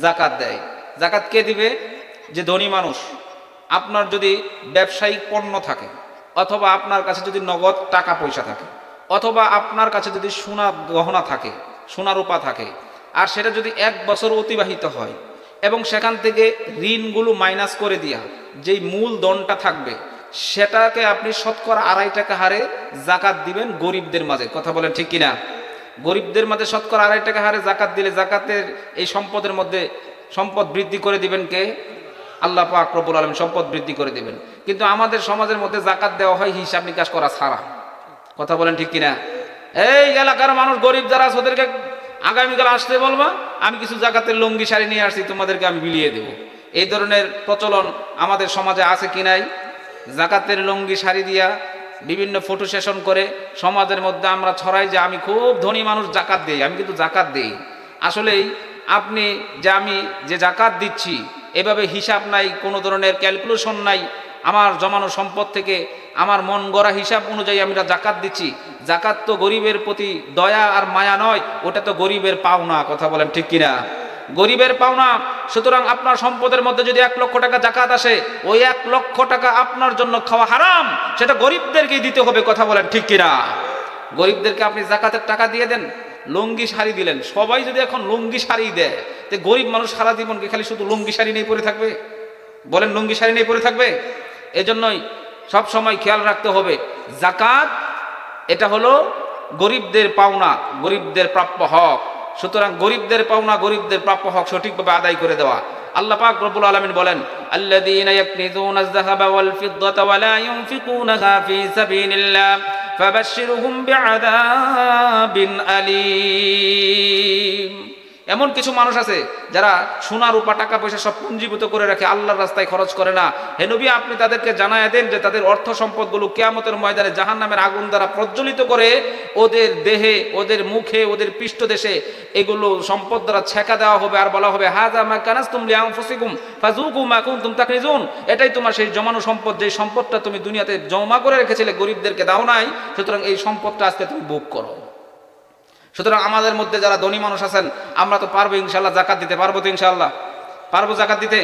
জাকাত দেয়। জাকাত কে দিবে? যে ধনী মানুষ। আপনার যদি ব্যবসায়িক পণ্য থাকে, অথবা আপনার কাছে যদি নগদ টাকা পয়সা থাকে, অথবা আপনার কাছে যদি সোনা গহনা থাকে, সোনা রূপা থাকে, আর সেটা যদি এক বছর অতিবাহিত হয়, এবং সেখান থেকে ঋণগুলো মাইনাস করে দিয়া যেই মূল দনটা থাকবে, সেটাকে আপনি শতকরা আড়াই টাকা হারে জাকাত দিবেন গরিবদের মাঝে। কথা বলেন ঠিক কিনা? গরিবদের মধ্যে শতকরা আড়াই টাকা হারে জাকাত দিলে জাকাতের এই সম্পদের মধ্যে সম্পদ বৃদ্ধি করে দিবেন কে? আল্লাহ পাক রব্বুল আলম সম্পদ বৃদ্ধি করে দিবেন। কিন্তু আমাদের সমাজের মধ্যে জাকাত দেওয়া হয় হিসাব নিকাশ করা ছাড়া। কথা বলেন ঠিক কিনা? এই এলাকার মানুষ গরিব যারা আছে, ওদেরকে আগামীকাল আসতে বলবা, আমি কিছু জাকাতের লুঙ্গি শাড়ি নিয়ে আসছি, তোমাদেরকে আমি বিলিয়ে দেব। এই ধরনের প্রচলন আমাদের সমাজে আছে কি নাই? জাকাতের লুঙ্গি শাড়ি দিয়া বিভিন্ন ফটো সেশন করে, সমাজের মধ্যে আমরা ছড়াই যে আমি খুব ধনী মানুষ, জাকাত দেই। আমি কিন্তু জাকাত দেই। আসলেই আপনি যে আমি যে জাকাত দিচ্ছি, এভাবে হিসাব নাই, কোনো ধরনের ক্যালকুলেশন নাই। আমার জমানো সম্পদ থেকে আমার মন গড়া হিসাব অনুযায়ী আমি জাকাত দিচ্ছি। জাকাত তো গরিবের প্রতি দয়া আর মায়া নয়, ওটা তো গরিবের পাওনা, কথা বলেন ঠিক কিনা? গরিবের পাওনা, সুতরাং আপনার সম্পদের মধ্যে যদি এক লক্ষ টাকা জাকাত আসে, ওই এক লক্ষ টাকা আপনার জন্য খাওয়া হারাম। সেটা গরিবদেরকেই দিতে হবে, কথা বলেন ঠিক কিনা? গরিবদেরকে আপনি জাকাতের টাকা দিয়ে দেন, লুঙ্গি শাড়ি দিলেন। সবাই যদি এখন লুঙ্গি শাড়ি দেয়, তো গরিব মানুষ সারা জীবনকে খালি শুধু লুঙ্গি শাড়ি নিয়ে পরে থাকবে? বলেন লুঙ্গি শাড়ি নিয়ে পরে থাকবে? এজন্যই সব সময় খেয়াল রাখতে হবে, জাকাত এটা হলো গরিবদের পাওনা, গরিবদের প্রাপ্য হক। সুতরাং গরিবদের পাওনা গরিবদের প্রাপ্য হক সঠিকভাবে আদায় করে দেওয়া। আল্লাহ পাক রব্বুল আলামিন বলেন, আল্লাযীনা ইয়াকনিজুনা আয-যাহাবা ওয়াল ফিদ্দাতা ওয়া লা ইউনফিকুনাহা ফী সাবিলিল্লাহ, ফাবাশশিরহুম এমন কিছু মানুষ আছে যারা সোনা, রূপা, টাকা পয়সা সব পুঞ্জীভূত করে রাখে, আল্লাহর রাস্তায় খরচ করে না। হেনবি আপনি তাদেরকে জানায় দেন যে তাদের অর্থ সম্পদগুলো কেয়ামতের ময়দানে জাহান নামের আগুন দ্বারা প্রজ্বলিত করে ওদের দেহে, ওদের মুখে, ওদের পৃষ্ঠদেশে এগুলো সম্পদ দ্বারা ছেঁকা দেওয়া হবে আর বলা হবে হাজা মা কানাস্তুম লিআনফুসিকুম ফাযুকু মা কুনতুম তাকরিজুন এটাই তোমার সেই জমানো সম্পদ যে সম্পদটা তুমি দুনিয়াতে জমা করে রেখেছিলে, গরিবদেরকে দাও নাই, সুতরাং এই সম্পদটা আজকে তুমি ভোগ করো। সুতরাং আমাদের মধ্যে যারা ধনী মানুষ আছেন, আমরা তো পারব ইনশাল্লাহ জাকাত দিতে। পারব তো ইনশাল্লাহ। পারব জাকাত দিতে?